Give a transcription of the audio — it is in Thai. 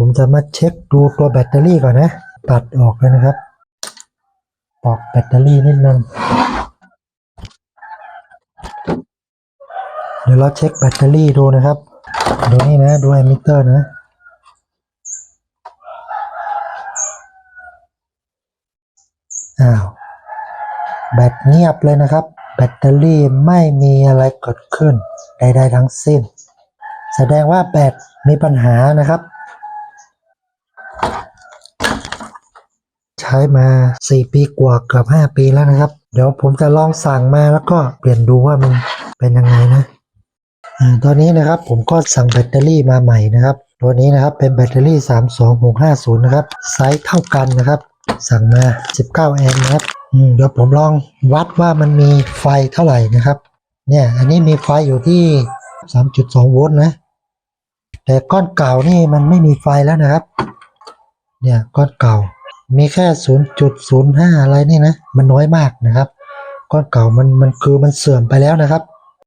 ผมจะมาเช็คดูตัวแบตเตอรี่ก่อนนะ ตัดออกเลยนะครับ ปอกแบตเตอรี่นิดนึง เดี๋ยวเราเช็คแบตเตอรี่ดูนะครับ ดูนี่นะ ดูแอมมิเตอร์นะอ้าว แบตเงียบเลยนะครับ แบตเตอรี่ไม่มีอะไรเกิดขึ้นใดๆทั้งสิ้น แสดงว่าแบตมีปัญหานะครับ ใช้มา 4 ปีกว่าเกือบ5 ปีแล้วนะครับ เดี๋ยวผมจะลองสั่งมาแล้วก็เปลี่ยนดูว่ามันเป็นยังไงนะอ่าตอนนี้นะครับผมก็สั่งแบตเตอรี่มาใหม่นะครับ ตัวนี้นะครับเป็นแบตเตอรี่ 32650 นะครับ ไซส์เท่ากันนะครับ สั่งมา 19 แอมป์นะครับเดี๋ยวผมลองวัดว่ามันมีไฟเท่าไหร่นะครับ เนี่ยอันนี้มีไฟอยู่ที่ 3.2 โวลต์นะ แต่ก้อนเก่านี่มันไม่มีไฟแล้วนะครับ เนี่ยก้อนเก่า มีแค่ 0.05 อะไรนี่นะ มันน้อยมากนะครับ ก้อนเก่ามันมันคือมันเสื่อมไปแล้วนะครับ